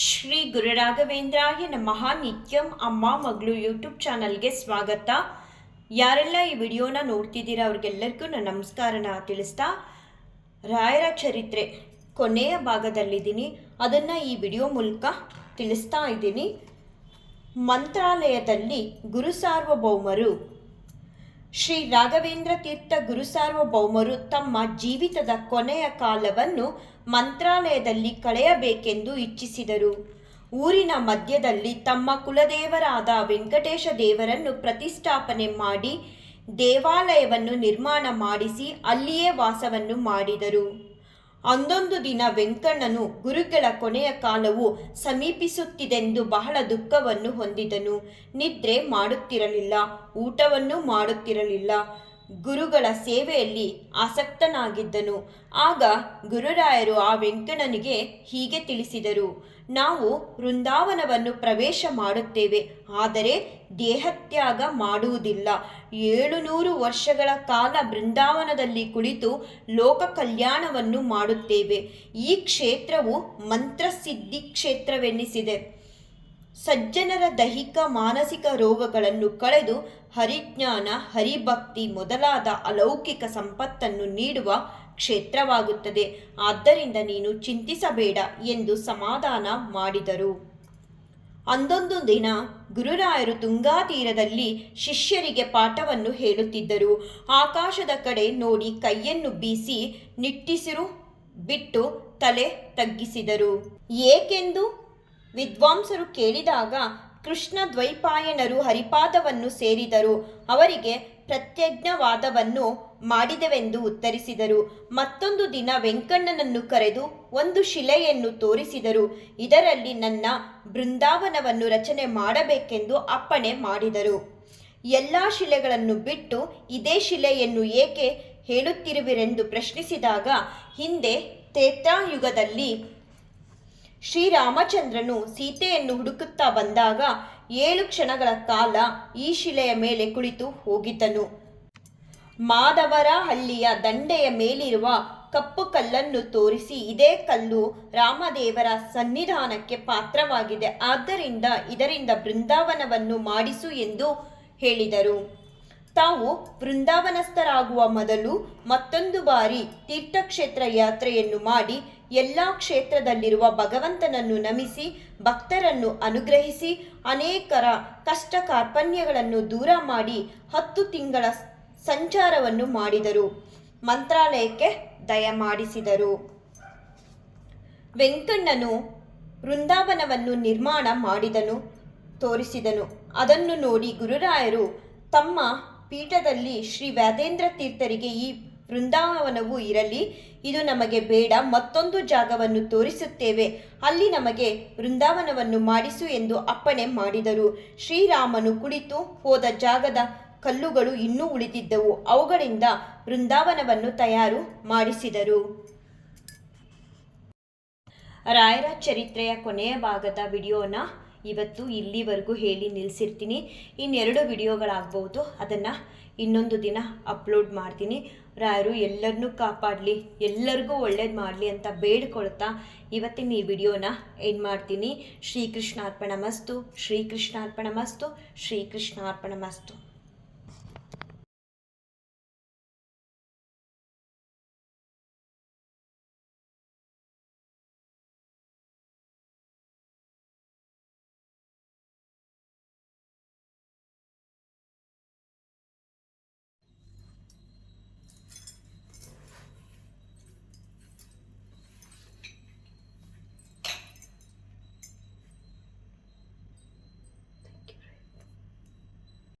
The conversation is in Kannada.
ಶ್ರೀ ಗುರುರಾಘವೇಂದ್ರಾಯ ನಮಃ. ನಿತ್ಯಂ ಅಮ್ಮ ಮಗಳು ಯೂಟ್ಯೂಬ್ ಚಾನಲ್ಗೆ ಸ್ವಾಗತ. ಯಾರೆಲ್ಲ ಈ ವಿಡಿಯೋನ ನೋಡ್ತಿದ್ದೀರಾ ಅವ್ರಿಗೆಲ್ಲರಿಗೂ ನಾನು ನಮಸ್ಕಾರನ ತಿಳಿಸ್ತಾ ರಾಯರ ಚರಿತ್ರೆ ಕೊನೆಯ ಭಾಗದಲ್ಲಿದ್ದೀನಿ. ಅದನ್ನು ಈ ವಿಡಿಯೋ ಮೂಲಕ ತಿಳಿಸ್ತಾ ಇದ್ದೀನಿ. ಮಂತ್ರಾಲಯದಲ್ಲಿ ಗುರು ಸಾರ್ವಭೌಮರು ಶ್ರೀ ರಾಘವೇಂದ್ರ ತೀರ್ಥ ಗುರುಸಾರ್ವಭೌಮರು ತಮ್ಮ ಜೀವಿತದ ಕೊನೆಯ ಕಾಲವನ್ನು ಮಂತ್ರಾಲಯದಲ್ಲಿ ಕಳೆಯಬೇಕೆಂದು ಇಚ್ಛಿಸಿದರು. ಊರಿನ ಮಧ್ಯದಲ್ಲಿ ತಮ್ಮ ಕುಲದೇವರಾದ ವೆಂಕಟೇಶ ದೇವರನ್ನು ಪ್ರತಿಷ್ಠಾಪನೆ ಮಾಡಿ ದೇವಾಲಯವನ್ನು ನಿರ್ಮಾಣ ಮಾಡಿಸಿ ಅಲ್ಲಿಯೇ ವಾಸವನ್ನು ಮಾಡಿದರು. ಅಂದೊಂದು ದಿನ ವೆಂಕಣ್ಣನು ಗುರುಗಳ ಕೊನೆಯ ಕಾಲವು ಸಮೀಪಿಸುತ್ತಿದೆಂದು ಬಹಳ ದುಃಖವನ್ನು ಹೊಂದಿದನು. ನಿದ್ರೆ ಮಾಡುತ್ತಿರಲಿಲ್ಲ ಊಟವನ್ನು ಮಾಡುತ್ತಿರಲಿಲ್ಲ. ಗುರುಗಳ ಸೇವೆಯಲ್ಲಿ ಆಸಕ್ತನಾಗಿದ್ದನು. ಆಗ ಗುರುರಾಯರು ಆ ವೆಂಕಣ್ಣನಿಗೆ ಹೀಗೆ ತಿಳಿಸಿದರು, ನಾವು ವೃಂದಾವನವನ್ನು ಪ್ರವೇಶ ಮಾಡುತ್ತೇವೆ, ಆದರೆ ದೇಹತ್ಯಾಗ ಮಾಡುವುದಿಲ್ಲ. ಏಳು ನೂರು ವರ್ಷಗಳ ಕಾಲ ಬೃಂದಾವನದಲ್ಲಿ ಕುಳಿತು ಲೋಕ ಕಲ್ಯಾಣವನ್ನು ಮಾಡುತ್ತೇವೆ. ಈ ಕ್ಷೇತ್ರವು ಮಂತ್ರಸಿದ್ಧಿ ಕ್ಷೇತ್ರವೆನ್ನಿಸಿದೆ ಸಜ್ಜನರ ದೈಹಿಕ, ಮಾನಸಿಕ ರೋಗಗಳನ್ನು ಕಳೆದು ಹರಿಜ್ಞಾನ, ಹರಿಭಕ್ತಿ ಮೊದಲಾದ ಅಲೌಕಿಕ ಸಂಪತ್ತನ್ನು ನೀಡುವ ಕ್ಷೇತ್ರವಾಗುತ್ತದೆ. ಆದ್ದರಿಂದ ನೀನು ಚಿಂತಿಸಬೇಡ ಎಂದು ಸಮಾಧಾನ ಮಾಡಿದರು. ಅಂದೊಂದು ದಿನ ಗುರುರಾಯರು ತುಂಗಾ ತೀರದಲ್ಲಿ ಶಿಷ್ಯರಿಗೆ ಪಾಠವನ್ನು ಹೇಳುತ್ತಿದ್ದರು. ಆಕಾಶದ ಕಡೆ ನೋಡಿ ಕೈಯನ್ನು ಬೀಸಿ ನಿಟ್ಟಿಸಿರು, ಬಿಟ್ಟು ತಲೆ ತಗ್ಗಿಸಿದರು. ಏಕೆಂದು? ವಿದ್ವಾಂಸರು ಕೇಳಿದಾಗ ಕೃಷ್ಣ ದ್ವೈಪಾಯನರು ಹರಿಪಾದವನ್ನು ಸೇರಿದರು. ಅವರಿಗೆ ಪ್ರತ್ಯಜ್ಞವಾದವನ್ನು ಮಾಡಿದೆವೆಂದು ಉತ್ತರಿಸಿದರು. ಮತ್ತೊಂದು ದಿನ ವೆಂಕಣ್ಣನನ್ನು ಕರೆದು ಒಂದು ಶಿಲೆಯನ್ನು ತೋರಿಸಿದರು. ಇದರಲ್ಲಿ ನನ್ನ ಬೃಂದಾವನವನ್ನು ರಚನೆ ಮಾಡಬೇಕೆಂದು ಅಪ್ಪಣೆ ಮಾಡಿದರು. ಎಲ್ಲ ಶಿಲೆಗಳನ್ನು ಬಿಟ್ಟು ಇದೇ ಶಿಲೆಯನ್ನು ಏಕೆ ಹೇಳುತ್ತಿರುವಿರೆಂದು ಪ್ರಶ್ನಿಸಿದಾಗ ಹಿಂದೆ ತ್ರೇತಾಯುಗದಲ್ಲಿ ಶ್ರೀರಾಮಚಂದ್ರನು ಸೀತೆಯನ್ನು ಹುಡುಕುತ್ತಾ ಬಂದಾಗ ಏಳು ಕ್ಷಣಗಳ ಕಾಲ ಈ ಶಿಲೆಯ ಮೇಲೆ ಕುಳಿತು ಹೋಗಿದ್ದನು. ಮಾದವರ ಹಳ್ಳಿಯ ದಂಡೆಯ ಮೇಲಿರುವ ಕಪ್ಪು ಕಲ್ಲನ್ನು ತೋರಿಸಿ ಇದೇ ಕಲ್ಲು ರಾಮದೇವರ ಸನ್ನಿಧಾನಕ್ಕೆ ಪಾತ್ರವಾಗಿದೆ. ಆದ್ದರಿಂದ ಇದರಿಂದ ಬೃಂದಾವನವನ್ನು ಮಾಡಿಸು ಎಂದು ಹೇಳಿದರು. ತಾವು ಬೃಂದಾವನಸ್ಥರಾಗುವ ಮೊದಲು ಮತ್ತೊಂದು ಬಾರಿ ತೀರ್ಥಕ್ಷೇತ್ರ ಯಾತ್ರೆಯನ್ನು ಮಾಡಿ ಎಲ್ಲ ಕ್ಷೇತ್ರದಲ್ಲಿರುವ ಭಗವಂತನನ್ನು ನಮಿಸಿ, ಭಕ್ತರನ್ನು ಅನುಗ್ರಹಿಸಿ, ಅನೇಕರ ಕಷ್ಟ ಕಾರ್ಪಣ್ಯಗಳನ್ನು ದೂರ ಮಾಡಿ ಹತ್ತು ತಿಂಗಳ ಸಂಚಾರವನ್ನು ಮಾಡಿದರು. ಮಂತ್ರಾಲಯಕ್ಕೆ ದಯಮಾಡಿಸಿದರು ವೆಂಕಣ್ಣನು ವೃಂದಾವನವನ್ನು ನಿರ್ಮಾಣ ಮಾಡಿದನು, ತೋರಿಸಿದನು. ಅದನ್ನು ನೋಡಿ ಗುರುರಾಯರು ತಮ್ಮ ಪೀಠದಲ್ಲಿ ಶ್ರೀ ವ್ಯಾದೇಂದ್ರ ತೀರ್ಥರಿಗೆ ಈ ವೃಂದಾವನವು ಇರಲಿ. ಇದು ನಮಗೆ ಬೇಡ. ಮತ್ತೊಂದು ಜಾಗವನ್ನು ತೋರಿಸುತ್ತೇವೆ. ಅಲ್ಲಿ ನಮಗೆ ಬೃಂದಾವನವನ್ನು ಮಾಡಿಸು ಎಂದು ಅಪ್ಪಣೆ ಮಾಡಿದರು. ಶ್ರೀರಾಮನು ಕುಳಿತು ಹೋದ ಜಾಗದ ಕಲ್ಲುಗಳು ಇನ್ನೂ ಉಳಿದಿದ್ದವು. ಅವುಗಳಿಂದ ಬೃಂದಾವನವನ್ನು ತಯಾರು ಮಾಡಿಸಿದರು. ರಾಯರ ಚರಿತ್ರೆಯ ಕೊನೆಯ ಭಾಗದ ವಿಡಿಯೋನ ಇವತ್ತು ಇಲ್ಲಿವರೆಗೂ ಹೇಳಿ ನಿಲ್ಲಿಸಿರ್ತೀನಿ ಇನ್ನೆರಡು ವಿಡಿಯೋಗಳಾಗ್ಬೋದು. ಅದನ್ನು ಇನ್ನೊಂದು ದಿನ ಅಪ್ಲೋಡ್ ಮಾಡ್ತೀನಿ. ರಾಯರು ಎಲ್ಲರನ್ನೂ ಕಾಪಾಡಲಿ, ಎಲ್ಲರಿಗೂ ಒಳ್ಳೇದು ಮಾಡಲಿ ಅಂತ ಬೇಡ್ಕೊಳ್ತಾ ಇವತ್ತಿನ ಈ ವಿಡಿಯೋನ ಎಂಡ್ ಮಾಡ್ತೀನಿ. ಶ್ರೀಕೃಷ್ಣಾರ್ಪಣ ಮಸ್ತು ಶ್ರೀಕೃಷ್ಣಾರ್ಪಣ ಮಸ್ತು ಶ್ರೀಕೃಷ್ಣಾರ್ಪಣ ಮಸ್ತು.